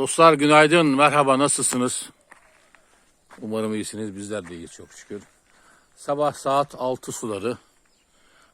Dostlar günaydın, merhaba, nasılsınız? Umarım iyisiniz, bizler de iyiyiz çok şükür. Sabah saat 6 suları.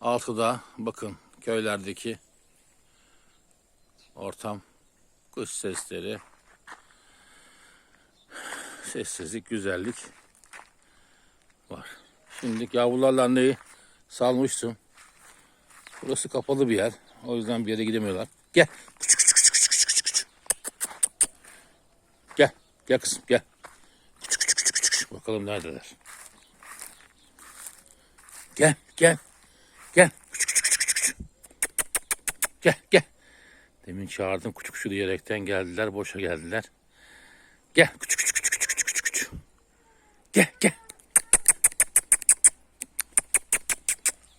6'da bakın köylerdeki ortam, kuş sesleri, sessizlik, güzellik var. Şimdi yavrularla anneyi salmıştım. Burası kapalı bir yer. O yüzden bir yere gidemiyorlar. Gel. Küçük küçük küçük küçük küçük küçük. Gel. Kızım gel. Küçük küçük küçük küçük. Bakalım neredeler. Gel gel. Gel. Küçük küçük küçük küçük. Gel gel. Demin çağırdım küçük küçük diyerekten geldiler. Boşa geldiler. Gel. Küçük küçük küçük küçük küçük küçük. Gel gel.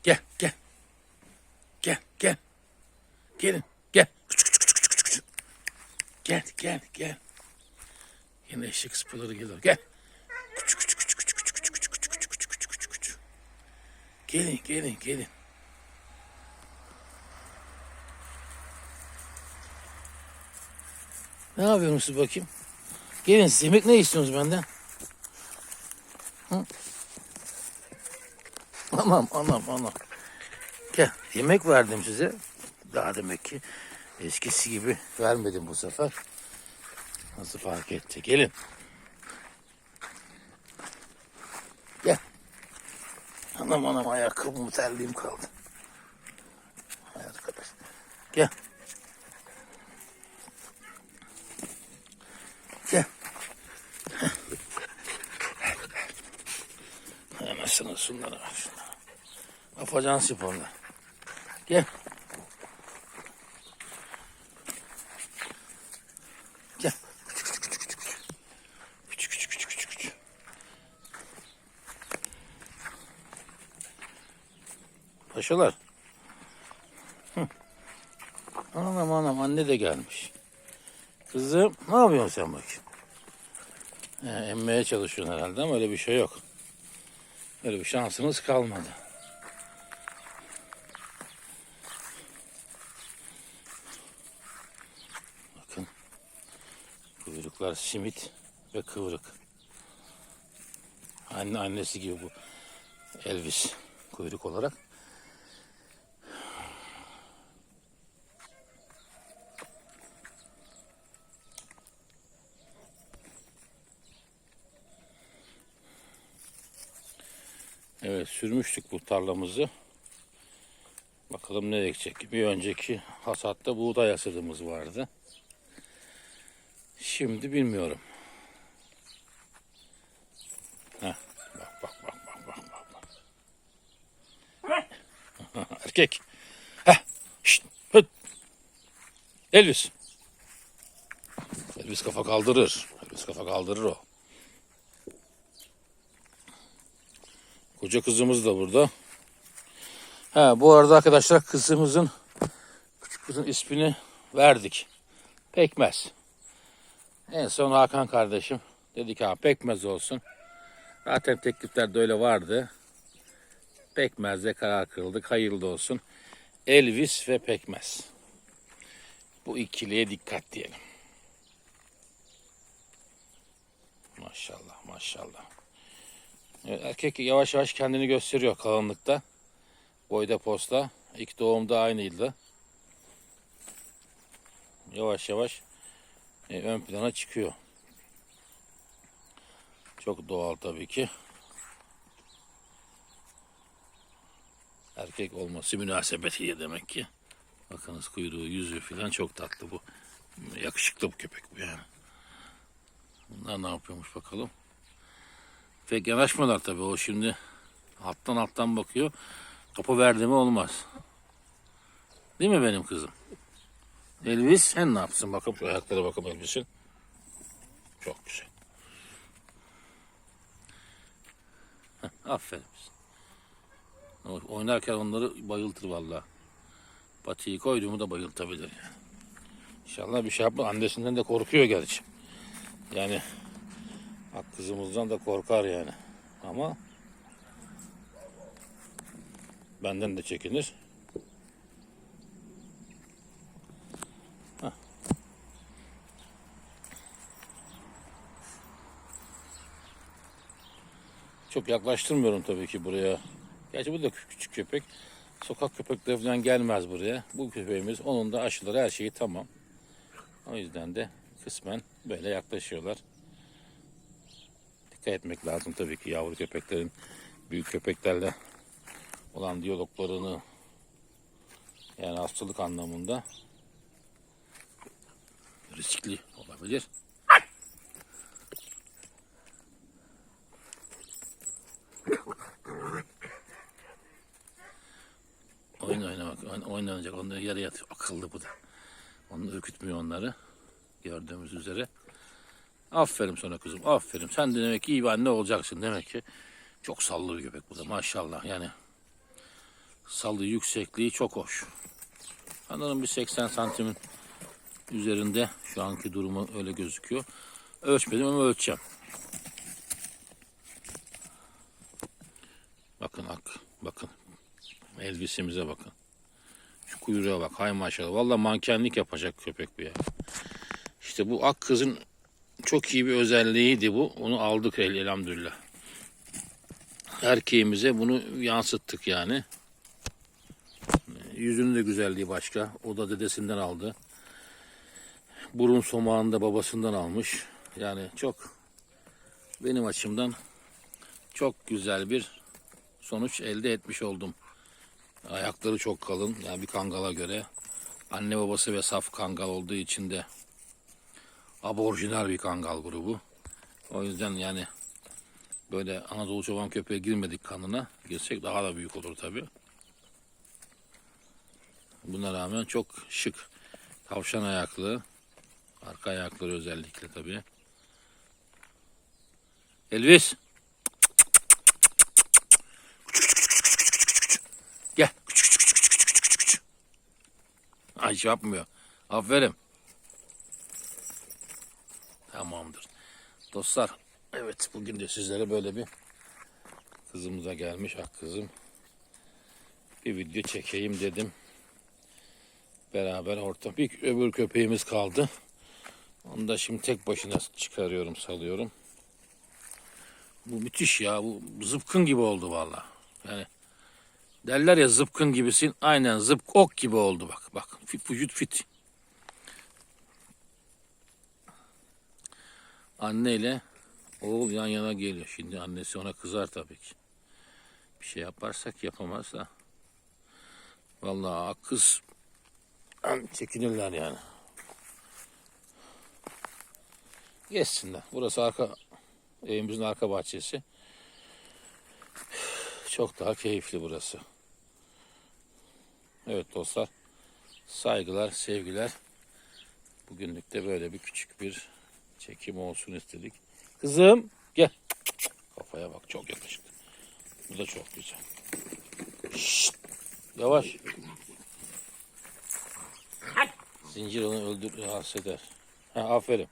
Gel gel. Gel gel. Gelin gel. Küçük küçük küçük küçük. Gel gel gel. Yine eşek sıpaları geliyor. Gel. Küçük küçük küçük küçük küçük küçük küçük küçük küçük küçük küçük küçük. Gelin gelin gelin. Ne yapıyorsunuz siz bakayım? Gelin siz yemek ne istiyorsunuz benden? Hı? Anam anam anam. Gel yemek verdim size. Daha demek ki eskisi gibi vermedim bu sefer. Nasıl fark etti? Gelin. Gel. Anam anam ayakkabım terliğim kaldı. Hay arkadaş. Gel. Gel. Anasını şunlara ver şunlara. Afacan sporlar. Gel. Küçük küçük küçük küçük. Küçük küçük küçük küçük küçük. Paşalar. Anam anam anne de gelmiş. Kızım ne yapıyorsun sen bakayım? He, emmeye çalışıyorsun herhalde ama öyle bir şey yok. Öyle bir şansınız kalmadı. Bakın. Kuyruklar simit ve kıvrık. Anne annesi gibi bu Elvis kuyruk olarak. Sürmüştük bu tarlamızı. Bakalım ne ekecek. Bir önceki hasatta buğday hasadımız vardı. Şimdi bilmiyorum. Heh, bak bak bak bak bak bak. bak. Erkek. Heh, şşt, hıt. Elvis. Elvis kafa kaldırır. Elvis kafa kaldırır o. Koca kızımız da burada. Ha, bu arada arkadaşlar kızımızın küçük kızın ismini verdik. Pekmez. En son Hakan kardeşim dedi ki ha pekmez olsun. Zaten tekliflerde öyle vardı. Pekmez'de karar kıldık. Hayırlı olsun. Elvis ve pekmez. Bu ikiliye dikkat diyelim. Maşallah maşallah. Erkek yavaş yavaş kendini gösteriyor kalınlıkta. Boyda posta. İlk doğumda aynıydı. Yavaş yavaş e, ön plana çıkıyor. Çok doğal tabii ki. Erkek olması münasebetiyle demek ki. Bakınız kuyruğu, yüzü falan çok tatlı bu. Yakışıklı bu köpek bu yani. Bunlar ne yapıyormuş bakalım. Pek yanaşmıyorlar tabii o şimdi alttan alttan bakıyor. Kapı verdi mi olmaz. Değil mi benim kızım? Elvis sen ne yapsın bakalım ayaklara bakalım Elvis'in. Çok güzel. Aferin. Oynarken onları bayıltır vallahi. Patiyi koyduğumu da bayıltabilir yani. İnşallah bir şey yapma. Annesinden de korkuyor gerçi. Yani At kızımızdan da korkar yani. Ama benden de çekinir. Çok yaklaştırmıyorum tabii ki buraya. Gerçi bu da küçük köpek. Sokak köpeklerinden gelmez buraya. Bu köpeğimiz onun da aşıları her şeyi tamam. O yüzden de kısmen böyle yaklaşıyorlar. Dikkat etmek lazım tabii ki yavru köpeklerin büyük köpeklerle olan diyaloglarını yani hastalık anlamında riskli olabilir. Oyun oynamak, oyun oynanacak. Onları yere yatıyor. Akıllı bu da. Onu ürkütmüyor onları. Gördüğümüz üzere. Aferin sana kızım. Aferin. Sen de demek ki iyi bir anne olacaksın. Demek ki çok sallı bir köpek bu da. Maşallah yani. Salı yüksekliği çok hoş. Sanırım bir 80 santimin üzerinde şu anki durumu öyle gözüküyor. Ölçmedim ama ölçeceğim. Bakın ak, bakın. Elbisemize bakın. Şu kuyruğa bak. Hay maşallah. Vallahi mankenlik yapacak köpek bu ya. İşte bu ak kızın çok iyi bir özelliğiydi bu. Onu aldık el elhamdülillah. Erkeğimize bunu yansıttık yani. Yüzünün de güzelliği başka. O da dedesinden aldı. Burun somağını da babasından almış. Yani çok benim açımdan çok güzel bir sonuç elde etmiş oldum. Ayakları çok kalın. Yani bir kangala göre. Anne babası ve saf kangal olduğu için de aborjinal bir kangal grubu. O yüzden yani böyle Anadolu çoban köpeğe girmedik kanına. Girsek daha da büyük olur tabi. Buna rağmen çok şık. Tavşan ayaklı. Arka ayakları özellikle tabi. Elvis. Gel. Ay şey yapmıyor. Aferin. Tamamdır. Dostlar evet bugün de sizlere böyle bir kızımıza gelmiş ak kızım. Bir video çekeyim dedim. Beraber orta bir öbür köpeğimiz kaldı. Onu da şimdi tek başına çıkarıyorum salıyorum. Bu müthiş ya bu zıpkın gibi oldu valla. Yani derler ya zıpkın gibisin aynen zıpk ok gibi oldu bak bak fit, vücut fit. Anne ile oğul yan yana geliyor. Şimdi annesi ona kızar tabii ki. Bir şey yaparsak yapamaz da. Vallahi kız çekinirler yani. Geçsinler. Burası arka evimizin arka bahçesi. Çok daha keyifli burası. Evet dostlar. Saygılar, sevgiler. Bugünlük de böyle bir küçük bir çekim olsun istedik. Kızım gel. Kafaya bak çok yakışıklı. Bu da çok güzel. Şşt, yavaş. Zincir onu öldür, rahatsız eder. Ha, aferin.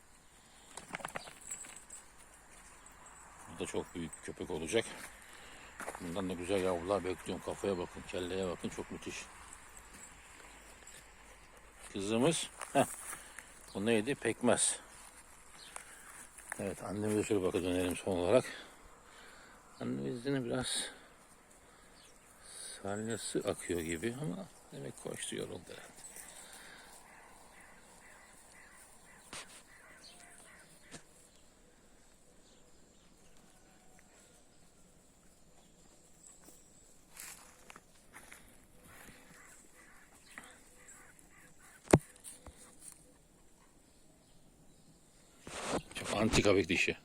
Bu da çok büyük köpek olacak. Bundan da güzel yavrular bekliyorum. Kafaya bakın, kelleye bakın. Çok müthiş. Kızımız. Heh. Bu neydi? Pekmez. Evet annemize şöyle bakın dönelim son olarak. Annemizin biraz salyası akıyor gibi ama demek koştu yoruldu herhalde. Bir dişi.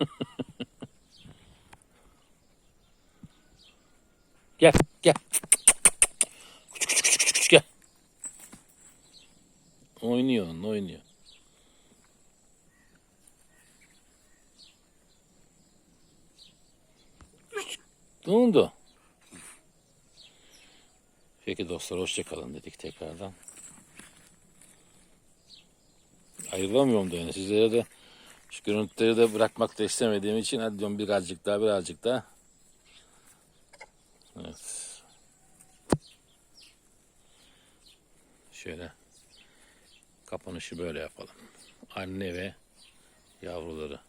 gel, gel. Küçük küçük küçük küçük gel. Oynuyor, oynuyor. Ne oldu? Peki dostlar hoşçakalın dedik tekrardan. Ayrılamıyorum da yani sizlere de şu görüntüleri de bırakmak da istemediğim için hadi diyorum birazcık daha birazcık daha. Evet. Şöyle kapanışı böyle yapalım. Anne ve yavruları.